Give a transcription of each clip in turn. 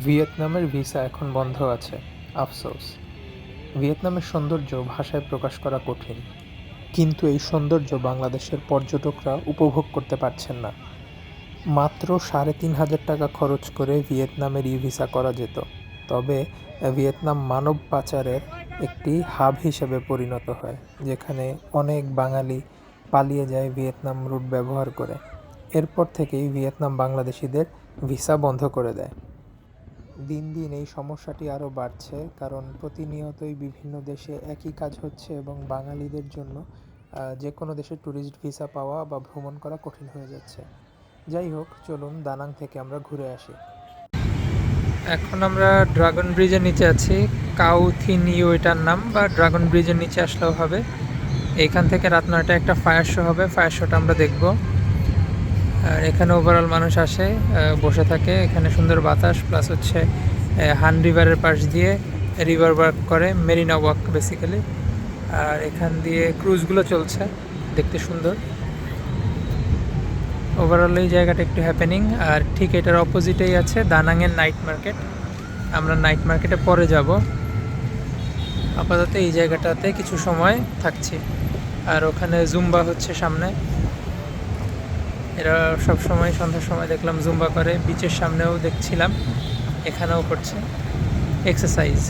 ভিয়েতনামের ভিসা এখন বন্ধ আছে, আফসোস। ভিয়েতনামের সৌন্দর্য ভাষায় প্রকাশ করা কঠিন, কিন্তু এই সৌন্দর্য বাংলাদেশের পর্যটকরা উপভোগ করতে পারছেন না। মাত্র সাড়ে তিন হাজার টাকা খরচ করে ভিয়েতনামের ই ভিসা করা যেত, তবে ভিয়েতনাম মানব পাচারের একটি হাব হিসেবে পরিণত হয়, যেখানে অনেক বাঙালি পালিয়ে যায় ভিয়েতনাম রুট ব্যবহার করে। এরপর থেকেই ভিয়েতনাম বাংলাদেশিদের ভিসা বন্ধ করে দেয়। দিন দিন এই সমস্যাটি আরও বাড়ছে, কারণ প্রতিনিয়তই বিভিন্ন দেশে একই কাজ হচ্ছে এবং বাঙালিদের জন্য যে কোনো দেশে ট্যুরিস্ট ভিসা পাওয়া বা ভ্রমণ করা কঠিন হয়ে যাচ্ছে। যাই হোক, চলুন দানাং থেকে আমরা ঘুরে আসি। এখন আমরা ড্রাগন ব্রিজের নিচে আছি। কাউথিন ইউ এটার নাম, বা ড্রাগন ব্রিজের নিচে আসলেও হবে। এইখান থেকে রাত নয়টা একটা ফায়ার শো হবে। ফায়ার শোটা আমরা দেখব। আর এখানে ওভারঅল মানুষ আসে বসে থাকে। এখানে সুন্দর বাতাস প্লাস হচ্ছে হান রিভারের পাশ দিয়ে রিভার ওয়াক করে মেরিনা ওয়াক বেসিক্যালি আর এখান দিয়ে ক্রুজগুলো চলছে, দেখতে সুন্দর। ওভারঅল এই জায়গাটা একটু হ্যাপেনিং আর ঠিক এটার অপোজিটেই আছে দানাংয়ের নাইট মার্কেট আমরা নাইট মার্কেটে পরে যাব। আপাতত এই জায়গাটাতে কিছু সময় থাকছি। আর ওখানে জুম্বা হচ্ছে সামনে। এরা সব সময় সন্ধ্যার সময় দেখলাম জুম্বা করে। বিচের সামনেও দেখছিলাম। এখানেও করছে। এক্সারসাইজ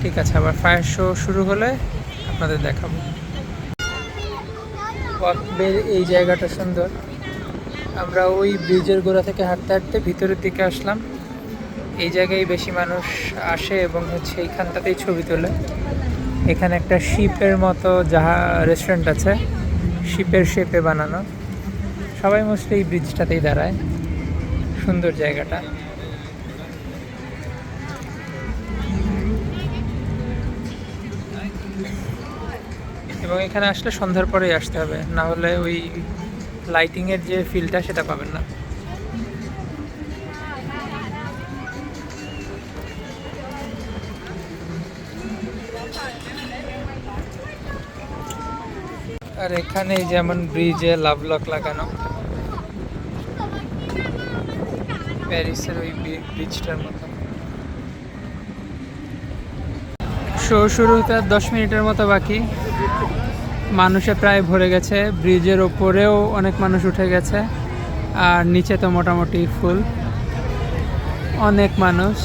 ঠিক আছে, আবার ফায়ার শো শুরু হলে আপনাদের দেখাবো। এই জায়গাটা সুন্দর। আমরা ওই ব্রিজের গোড়া থেকে হাঁটতে হাঁটতে ভিতরের দিকে আসলাম। এই জায়গায় বেশি মানুষ আসে এবং হচ্ছে এইখানটাতেই ছবি তোলে। এখানে একটা শিপের মতো যাহা রেস্টুরেন্ট আছে। শিপের শেপে বানানো। সবাই মোস্টলি এই ব্রিজটাতেই দাঁড়ায়। সুন্দর জায়গাটা। এবং এখানে আসলে সন্ধ্যার পরেই আসতে হবে। না হলে ওই লাইটিংয়ের যে ফিলটা সেটা পাবেন না। আর এখানে যেমন ব্রিজে লাভ লক লাগানো। প্যারিসের ওই ব্রিজটার মতো। শো শুরু হতে আর দশ মিনিটের মতো বাকি। মানুষে প্রায় ভরে গেছে। ব্রিজের ওপরেও অনেক মানুষ উঠে গেছে। আর নিচে তো মোটামুটি ফুল অনেক মানুষ।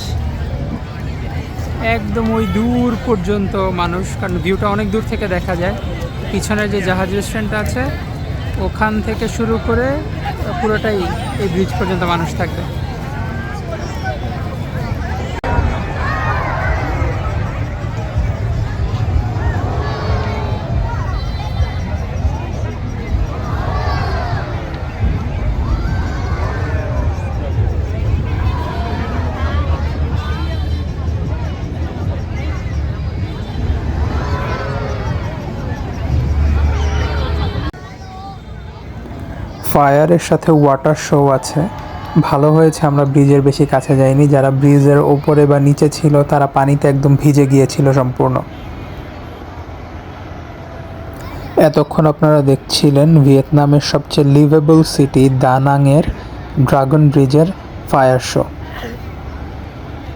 একদম ওই দূর পর্যন্ত মানুষ। কারণ ভিউটা অনেক দূর থেকে দেখা যায়। পিছনের যে জাহাজ রেস্টুরেন্ট আছে, ওখান থেকে শুরু করে পুরোটাই এই ব্রিজ পর্যন্ত মানুষ থাকবে ফায়ারের সাথে ওয়াটার শো আছে। ভালো হয়েছে, আমরা ব্রিজের বেশি কাছে যাইনি। যারা ব্রিজের ওপরে বা নিচে ছিল, তারা পানিতে একদম ভিজে গিয়েছিল সম্পূর্ণ। এতক্ষণ আপনারা দেখছিলেন ভিয়েতনামের সবচেয়ে লিভেবল সিটি দানাংয়ের ড্রাগন ব্রিজের ফায়ার শো।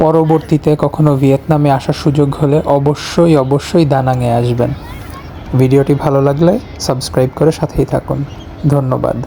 পরবর্তীতে কখনো ভিয়েতনামে আসার সুযোগ হলে অবশ্যই অবশ্যই দানাংয়ে আসবেন। ভিডিওটি ভালো লাগলে সাবস্ক্রাইব করে সাথেই থাকুন। ধন্যবাদ।